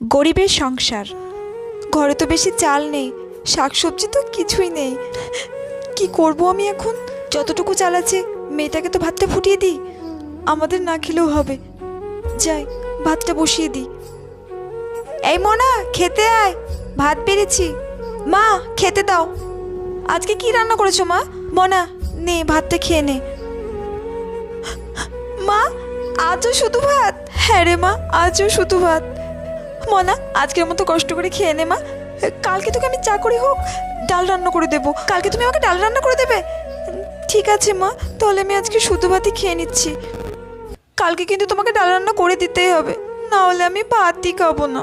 গরিবের সংসার। ঘরে তো বেশি চাল নেই, শাকসবজি তো কিছুই নেই। কি করব আমি এখন? যতটুকু চাল আছে, মেয়েটাকে তো ভাতটা ফুটিয়ে দিই। আমাদের না খেলেও হবে। যাই, ভাতটা বসিয়ে দিই। এই মনা, খেতে আয়। ভাত পেরেছি। মা, খেতে দাও। আজকে কি রান্না করেছ মা? মনা, নে, ভাতটা খেয়ে নে। মা, আজও শুধু ভাত? হ্যাঁ রে মা, আজও শুধু ভাত। মনা, আজকের মতো কষ্ট করে খেয়ে নে, মা। কালকে তোকে আমি চা করে হোক, ডাল রান্না করে দেবো। কালকে তুমি আমাকে ডাল রান্না করে দেবে? ঠিক আছে, মা, তাহলে আমি আজকে শুধু ভাতই খেয়ে নিচ্ছি। কালকে কিন্তু তোমাকে ডাল রান্না করে দিতেই হবে, না হলে আমি ভাতই খাব না।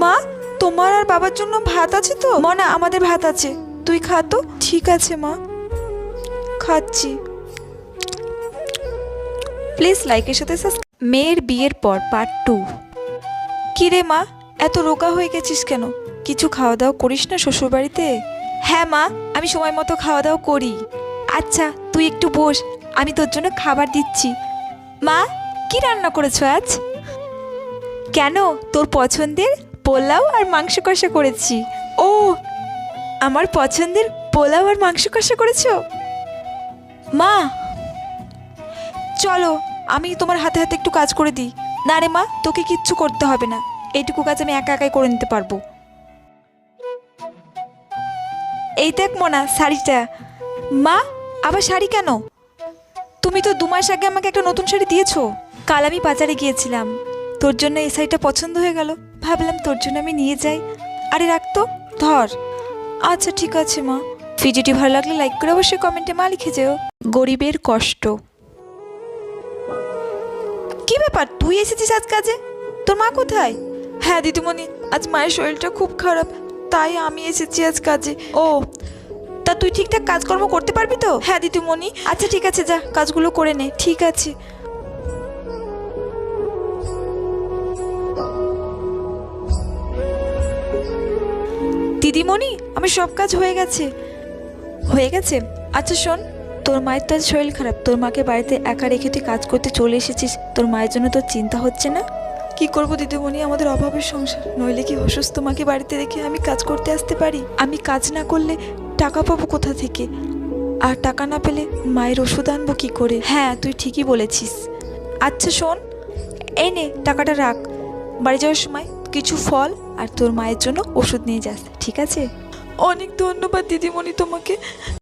মা, তোমার আর বাবার জন্য ভাত আছে তো? মনা, আমাদের ভাত আছে। তুই খা তো। ঠিক আছে, মা। খাচ্ছি। প্লিজ লাইকের সাথে মেয়ের বিয়ের পর পার্ট টু। কিরে মা, এত রোগা হয়ে গেছিস কেন? কিছু খাওয়া দাওয়া করিস না শ্বশুরবাড়িতে? হ্যাঁ মা, আমি সময় মতো খাওয়া দাওয়া করি। আচ্ছা তুই একটু বস, আমি তোর জন্য খাবার দিচ্ছি। মা, কি রান্না করেছ আজ? কেন? তোর পছন্দের পোলাও আর মাংস কষা করেছি। ও, আমার পছন্দের পোলাও আর মাংস কষা করেছ? মা, চলো, আমি তোমার হাতে হাতে একটু কাজ করে দিই। না রে মা, তোকে কিচ্ছু করতে হবে না। এইটুকু কাজ আমি একা একাই করে নিতে পারব। এই দেখ মোনা, শাড়িটা। মা, আবার শাড়ি কেন? তুমি তো দু মাস আগে আমাকে একটা নতুন শাড়ি দিয়েছ। কাল আমি বাজারে গিয়েছিলাম। তোর জন্য এই শাড়িটা পছন্দ হয়ে গেল। ভাবলাম তোর জন্য আমি নিয়ে যাই। আরে রাখতো ধর। আচ্ছা ঠিক আছে মা। ভিডিওটি ভালো লাগলে লাইক করে অবশ্যই কমেন্টে মা লিখে যেও। গরিবের কষ্ট। ব্যাপার? তুই এসেছিস আজ কাজে? তোর মা কোথায়? হ্যাঁ দিদিমণি, আজ মায়ের শরীরটা খুব খারাপ, তাই আমি এসেছি আজ কাজে। ও, তা তুই ঠিকঠাক কাজকর্ম করতে পারবি তো? হ্যাঁ দিদিমণি। আচ্ছা ঠিক আছে, যা, কাজগুলো করে নে, ঠিক আছে। দিদিমণি, আমার সব কাজ হয়ে গেছে। হয়ে গেছে? আচ্ছা শোন তোর মায়ের তো শরীর খারাপ। তোর মাকে বাড়িতে একা রেখে তুই কাজ করতে চলে এসেছিস। তোর মায়ের জন্য তোর চিন্তা হচ্ছে না? কি করব দিদিমণি? আমাদের অভাবের সংসার। নইলে কি অসুস্থ মাকে বাড়িতে রেখে আমি কাজ করতে আসতে পারি? আমি কাজ না করলে টাকা পাবো কোথা থেকে? আর টাকা না পেলে মায়ের ওষুধ আনব কী করে? হ্যাঁ তুই ঠিকই বলেছিস। আচ্ছা শোন। এই নে, টাকাটা রাখ। বাড়ি যাওয়ার সময় কিছু ফল আর তোর মায়ের জন্য ওষুধ নিয়ে যাস, ঠিক আছে? অনেক ধন্যবাদ দিদিমণি তোমাকে।